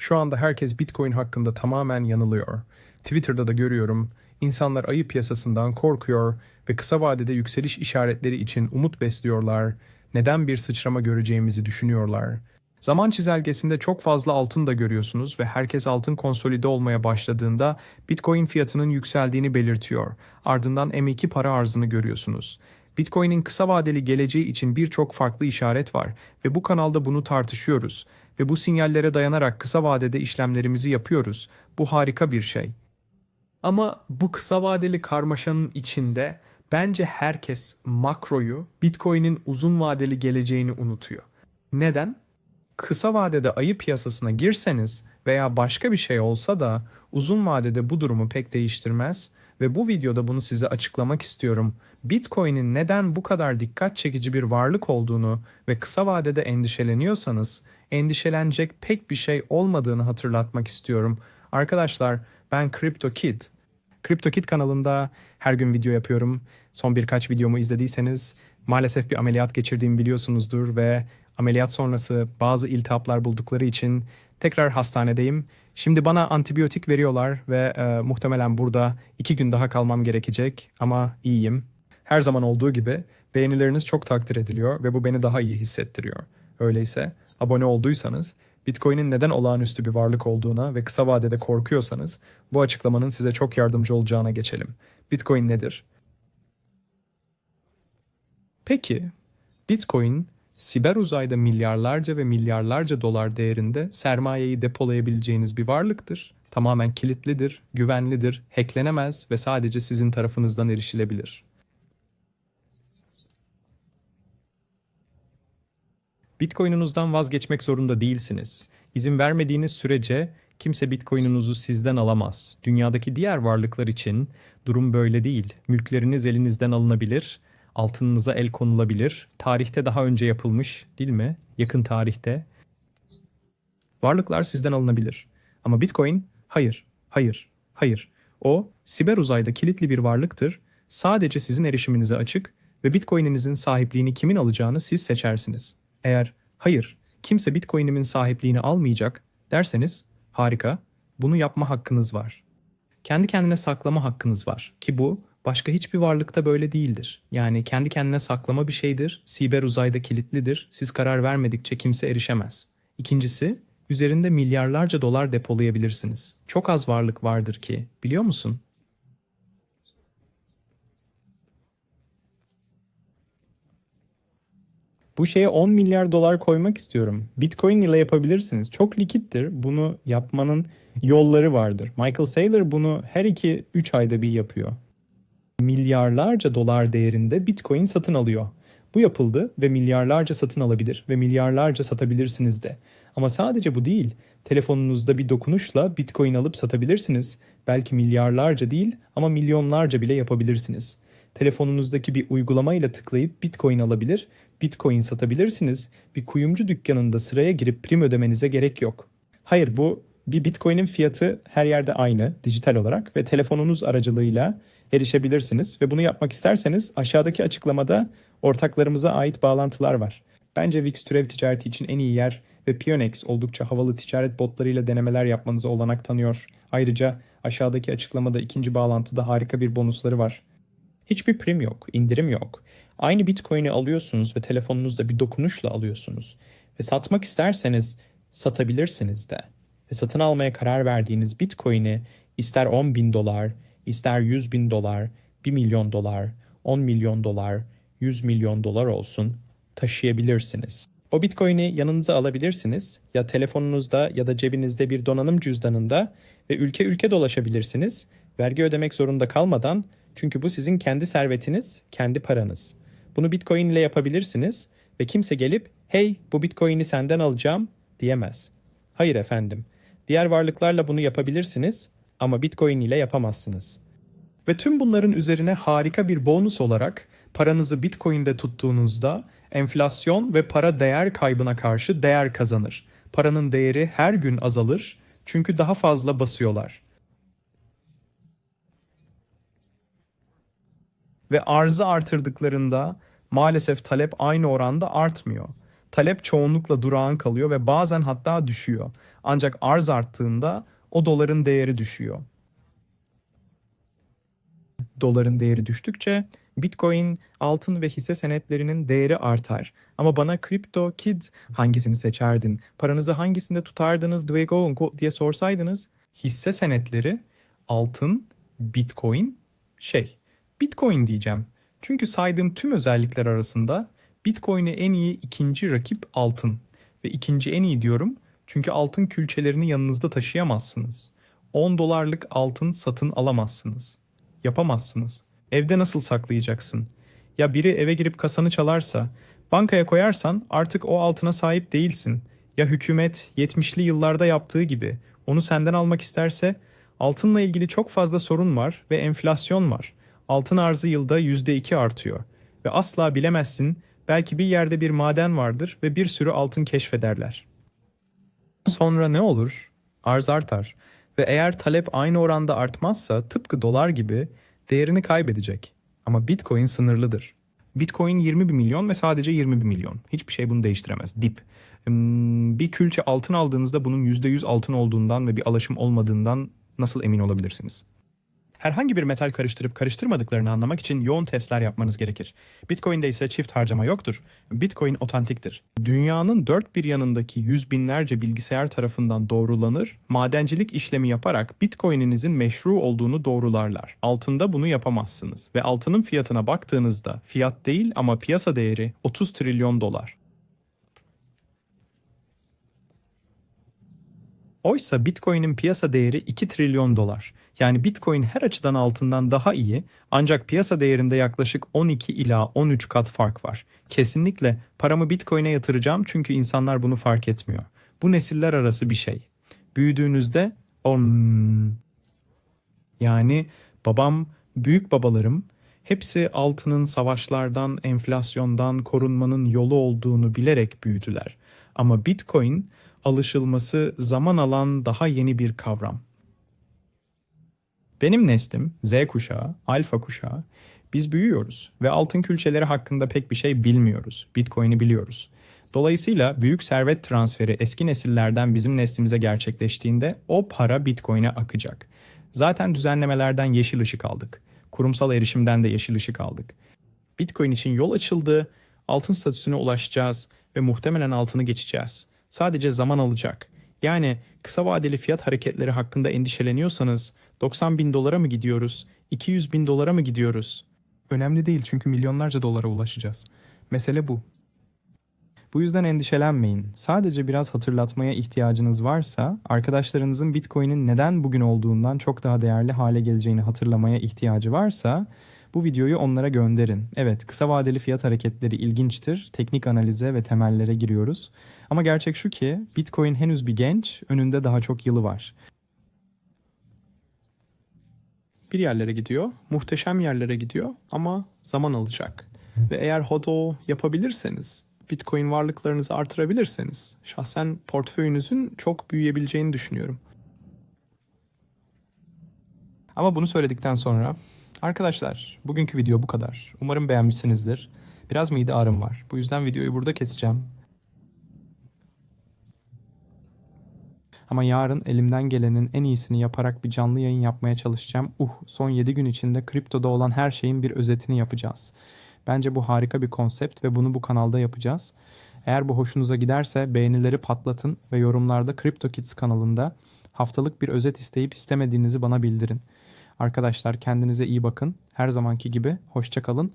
Şu anda herkes Bitcoin hakkında tamamen yanılıyor. Twitter'da da görüyorum. İnsanlar ayı piyasasından korkuyor ve kısa vadede yükseliş işaretleri için umut besliyorlar. Neden bir sıçrama göreceğimizi düşünüyorlar. Zaman çizelgesinde çok fazla altın da görüyorsunuz ve herkes altın konsolide olmaya başladığında Bitcoin fiyatının yükseldiğini belirtiyor. Ardından M2 para arzını görüyorsunuz. Bitcoin'in kısa vadeli geleceği için birçok farklı işaret var ve bu kanalda bunu tartışıyoruz ve bu sinyallere dayanarak kısa vadede işlemlerimizi yapıyoruz. Bu harika bir şey. Ama bu kısa vadeli karmaşanın içinde bence herkes makroyu, Bitcoin'in uzun vadeli geleceğini unutuyor. Neden? Kısa vadede ayı piyasasına girseniz veya başka bir şey olsa da uzun vadede bu durumu pek değiştirmez ve bu videoda bunu size açıklamak istiyorum. Bitcoin'in neden bu kadar dikkat çekici bir varlık olduğunu ve kısa vadede endişeleniyorsanız endişelenecek pek bir şey olmadığını hatırlatmak istiyorum. Arkadaşlar ben CryptoKid. CryptoKid kanalında her gün video yapıyorum. Son birkaç videomu izlediyseniz maalesef bir ameliyat geçirdiğimi biliyorsunuzdur ve ameliyat sonrası bazı iltihaplar buldukları için tekrar hastanedeyim. Şimdi bana antibiyotik veriyorlar ve e, muhtemelen burada iki gün daha kalmam gerekecek ama iyiyim. Her zaman olduğu gibi beğenileriniz çok takdir ediliyor ve bu beni daha iyi hissettiriyor. Öyleyse abone olduysanız Bitcoin'in neden olağanüstü bir varlık olduğuna ve kısa vadede korkuyorsanız bu açıklamanın size çok yardımcı olacağına geçelim. Bitcoin nedir? Peki, Bitcoin siber uzayda milyarlarca ve milyarlarca dolar değerinde sermayeyi depolayabileceğiniz bir varlıktır. Tamamen kilitlidir, güvenlidir, hacklenemez ve sadece sizin tarafınızdan erişilebilir. Bitcoin'unuzdan vazgeçmek zorunda değilsiniz. İzin vermediğiniz sürece kimse Bitcoin'unuzu sizden alamaz. Dünyadaki diğer varlıklar için durum böyle değil. Mülkleriniz elinizden alınabilir, altınınıza el konulabilir. Tarihte daha önce yapılmış, değil mi? Yakın tarihte. Varlıklar sizden alınabilir. Ama Bitcoin hayır, hayır, hayır. O siber uzayda kilitli bir varlıktır. Sadece sizin erişiminize açık ve Bitcoin'inizin sahipliğini kimin alacağını siz seçersiniz. Eğer hayır kimse Bitcoin'imin sahipliğini almayacak derseniz harika bunu yapma hakkınız var. Kendi kendine saklama hakkınız var ki bu başka hiçbir varlıkta böyle değildir. Yani kendi kendine saklama bir şeydir, siber uzayda kilitlidir, siz karar vermedikçe kimse erişemez. İkincisi, üzerinde milyarlarca dolar depolayabilirsiniz. Çok az varlık vardır ki, biliyor musun? Bu şeye 10 milyar dolar koymak istiyorum. Bitcoin ile yapabilirsiniz. Çok likittir. Bunu yapmanın yolları vardır. Michael Saylor bunu her 2-3 ayda bir yapıyor. Milyarlarca dolar değerinde Bitcoin satın alıyor. Bu yapıldı ve milyarlarca satın alabilir ve milyarlarca satabilirsiniz de. Ama sadece bu değil. Telefonunuzda bir dokunuşla Bitcoin alıp satabilirsiniz. Belki milyarlarca değil ama milyonlarca bile yapabilirsiniz. Telefonunuzdaki bir uygulamayla tıklayıp Bitcoin alabilir Bitcoin satabilirsiniz. Bir kuyumcu dükkanında sıraya girip prim ödemenize gerek yok. Hayır bu bir Bitcoin'in fiyatı her yerde aynı dijital olarak ve telefonunuz aracılığıyla erişebilirsiniz ve bunu yapmak isterseniz aşağıdaki açıklamada ortaklarımıza ait bağlantılar var. Bence VIX türev ticareti için en iyi yer ve Pionex oldukça havalı ticaret botlarıyla denemeler yapmanıza olanak tanıyor. Ayrıca aşağıdaki açıklamada ikinci bağlantıda harika bir bonusları var. Hiçbir prim yok, indirim yok. Aynı Bitcoin'i alıyorsunuz ve telefonunuzda bir dokunuşla alıyorsunuz. Ve satmak isterseniz satabilirsiniz de. Ve satın almaya karar verdiğiniz Bitcoin'i ister 10 bin dolar, ister 100 bin dolar, 1 milyon dolar, 10 milyon dolar, 100 milyon dolar olsun taşıyabilirsiniz. O Bitcoin'i yanınıza alabilirsiniz ya telefonunuzda ya da cebinizde bir donanım cüzdanında ve ülke ülke dolaşabilirsiniz. Vergi ödemek zorunda kalmadan çünkü bu sizin kendi servetiniz, kendi paranız. Bunu Bitcoin ile yapabilirsiniz ve kimse gelip "Hey, bu Bitcoin'i senden alacağım." diyemez. Hayır efendim. Diğer varlıklarla bunu yapabilirsiniz ama Bitcoin ile yapamazsınız. Ve tüm bunların üzerine harika bir bonus olarak paranızı Bitcoin'de tuttuğunuzda enflasyon ve para değer kaybına karşı değer kazanır. Paranın değeri her gün azalır çünkü daha fazla basıyorlar. Ve arzı artırdıklarında maalesef talep aynı oranda artmıyor. Talep çoğunlukla durağan kalıyor ve bazen hatta düşüyor. Ancak arz arttığında o doların değeri düşüyor. Doların değeri düştükçe Bitcoin, altın ve hisse senetlerinin değeri artar. Ama bana Crypto Kid hangisini seçerdin? Paranızı hangisinde tutardınız Dwaygo diye sorsaydınız hisse senetleri, altın, Bitcoin, şey, Bitcoin diyeceğim. Çünkü saydığım tüm özellikler arasında Bitcoin'e en iyi ikinci rakip altın. Ve ikinci en iyi diyorum çünkü altın külçelerini yanınızda taşıyamazsınız. 10 dolarlık altın satın alamazsınız. Yapamazsınız. Evde nasıl saklayacaksın? Ya biri eve girip kasanı çalarsa, bankaya koyarsan artık o altına sahip değilsin. Ya hükümet 70'li yıllarda yaptığı gibi onu senden almak isterse altınla ilgili çok fazla sorun var ve enflasyon var. Altın arzı yılda %2 artıyor ve asla bilemezsin belki bir yerde bir maden vardır ve bir sürü altın keşfederler. Sonra ne olur? Arz artar ve eğer talep aynı oranda artmazsa tıpkı dolar gibi değerini kaybedecek. Ama Bitcoin sınırlıdır. Bitcoin 20 bir milyon ve sadece 20 bir milyon. Hiçbir şey bunu değiştiremez. Dip. Hmm, Bir külçe altın aldığınızda bunun %100 altın olduğundan ve bir alaşım olmadığından nasıl emin olabilirsiniz? Herhangi bir metal karıştırıp karıştırmadıklarını anlamak için yoğun testler yapmanız gerekir. Bitcoin'de ise çift harcama yoktur. Bitcoin otantiktir. Dünyanın dört bir yanındaki yüz binlerce bilgisayar tarafından doğrulanır, madencilik işlemi yaparak Bitcoin'inizin meşru olduğunu doğrularlar. Altında bunu yapamazsınız ve altının fiyatına baktığınızda fiyat değil ama piyasa değeri 30 trilyon dolar. Oysa Bitcoin'in piyasa değeri 2 trilyon dolar. Yani Bitcoin her açıdan altından daha iyi ancak piyasa değerinde yaklaşık 12 ila 13 kat fark var. Kesinlikle paramı Bitcoin'e yatıracağım çünkü insanlar bunu fark etmiyor. Bu nesiller arası bir şey. Büyüdüğünüzde om yani babam, büyük babalarım hepsi altının savaşlardan, enflasyondan korunmanın yolu olduğunu bilerek büyüdüler. Ama Bitcoin alışılması zaman alan daha yeni bir kavram. Benim neslim Z kuşağı, alfa kuşağı. Biz büyüyoruz ve altın külçeleri hakkında pek bir şey bilmiyoruz. Bitcoin'i biliyoruz. Dolayısıyla büyük servet transferi eski nesillerden bizim neslimize gerçekleştiğinde o para Bitcoin'e akacak. Zaten düzenlemelerden yeşil ışık aldık. Kurumsal erişimden de yeşil ışık aldık. Bitcoin için yol açıldı, altın statüsüne ulaşacağız ve muhtemelen altını geçeceğiz. Sadece zaman alacak. Yani kısa vadeli fiyat hareketleri hakkında endişeleniyorsanız 90 bin dolara mı gidiyoruz, 200 bin dolara mı gidiyoruz? Önemli değil çünkü milyonlarca dolara ulaşacağız. Mesele bu. Bu yüzden endişelenmeyin. Sadece biraz hatırlatmaya ihtiyacınız varsa, arkadaşlarınızın Bitcoin'in neden bugün olduğundan çok daha değerli hale geleceğini hatırlamaya ihtiyacı varsa, bu videoyu onlara gönderin. Evet, kısa vadeli fiyat hareketleri ilginçtir. Teknik analize ve temellere giriyoruz. Ama gerçek şu ki Bitcoin henüz bir genç, önünde daha çok yılı var. Bir yerlere gidiyor, muhteşem yerlere gidiyor ama zaman alacak. Ve eğer HODL yapabilirseniz, Bitcoin varlıklarınızı artırabilirseniz, şahsen portföyünüzün çok büyüyebileceğini düşünüyorum. Ama bunu söyledikten sonra arkadaşlar bugünkü video bu kadar. Umarım beğenmişsinizdir. Biraz mide ağrım var. Bu yüzden videoyu burada keseceğim. Ama yarın elimden gelenin en iyisini yaparak bir canlı yayın yapmaya çalışacağım. Uh, son 7 gün içinde kriptoda olan her şeyin bir özetini yapacağız. Bence bu harika bir konsept ve bunu bu kanalda yapacağız. Eğer bu hoşunuza giderse beğenileri patlatın ve yorumlarda Crypto Kids kanalında haftalık bir özet isteyip istemediğinizi bana bildirin. Arkadaşlar kendinize iyi bakın. Her zamanki gibi hoşça kalın.